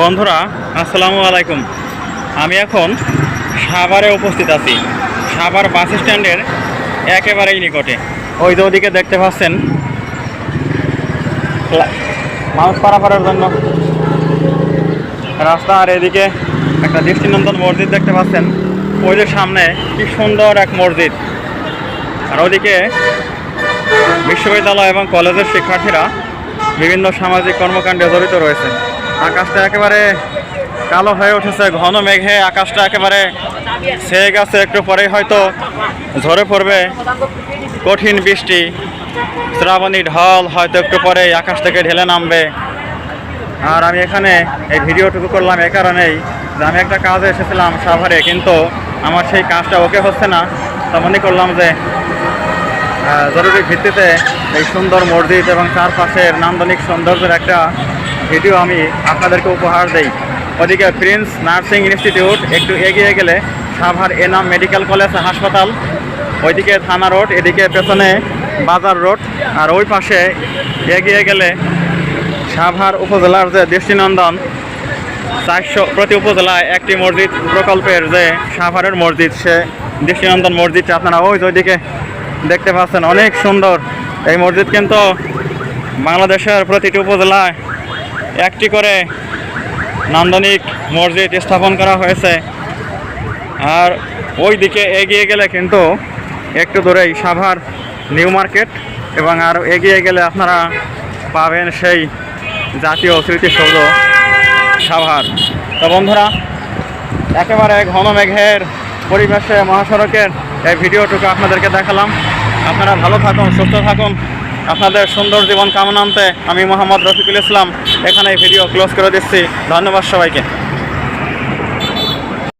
বন্ধুরা, আসসালামু আলাইকুম। আমি এখন সাভারে উপস্থিত আছি। সাভার বাস স্ট্যান্ডের একেবারেই নিকটে। ওই যে ওদিকে দেখতে পাচ্ছেন মানুষ পারাপারের জন্য। রাস্তা আর এদিকে একটা দৃষ্টিনন্দন মসজিদ দেখতে পাচ্ছেন। ওই যে সামনে কি সুন্দর এক মসজিদ। আর ওদিকে বিশ্ববিদ্যালয় এবং কলেজের শিক্ষার্থীরা বিভিন্ন সামাজিক কর্মকাণ্ডে জড়িত রয়েছে। আকাশটা একেবারে কালো হয়ে উঠেছে, ঘন মেঘে আকাশটা একেবারে ছেয়ে গেছে, একটু পরেই হয়তো ঝরে পড়বে। কঠিন বৃষ্টি, শ্রাবণী ঢল হয়তো একটু পরেই আকাশ থেকে ঢেলে নামবে। আর আমি এখানে এই ভিডিওটুকু করলাম এ কারণেই যে আমি একটা কাজে এসেছিলাম সাভারে, কিন্তু আমার সেই কাজটা ওকে হচ্ছে না। তা মনে করলাম যে জরুরি ভিত্তিতে এই সুন্দর মসজিদ এবং চারপাশের নান্দনিক সৌন্দর্যের একটা ভিডিও আমি আপনাদেরকে উপহার দেই। ওদিকে প্রিন্স নার্সিং ইনস্টিটিউট, একটু এগিয়ে গেলে সাভার এনাম মেডিকেল কলেজ হাসপাতাল, ওইদিকে থানা রোড, এদিকে পেছনে বাজার রোড, আর ওই পাশে এগিয়ে গেলে সাভার উপজেলার যে দৃষ্টিনন্দন, চারশো প্রতি উপজেলায় একটি মসজিদ, প্রকল্পের যে সাভারের মসজিদ, সে দৃষ্টিনন্দন মসজিদটা আপনারা ওই ওইদিকে দেখতে পাচ্ছেন। অনেক সুন্দর। এই মসজিদ কিন্তু বাংলাদেশের প্রতিটি উপজেলায় একটি করে নান্দনিক মসজিদ স্থাপন করা হয়েছে। আর ওই দিকে এগিয়ে গেলে কিন্তু একটু দূরেই সাভার নিউ মার্কেট এবং আর এগিয়ে গেলে আপনারা পাবেন সেই জাতীয় স্মৃতিসৌধ সাভার। তো বন্ধুরা, একেবারে ঘন মেঘের পরিবেশে মহাসড়কের এই ভিডিওটুকু আপনাদেরকে দেখালাম। আপনারা ভালো থাকুন, সুস্থ থাকুন। আপনাদের সুন্দর জীবন কামনান্তে আমি মোহাম্মদ রফিকুল ইসলাম। এখানে ভিডিও ক্লোজ করে দিচ্ছি। ধন্যবাদ সবাইকে।